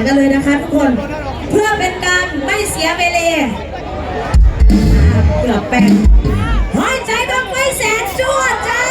ากันเลยนะคะทุกคน เพื่อเป็นการไม่เสียเวลาเกือบแปดหายใจต้องไม่แสนจวดจ้า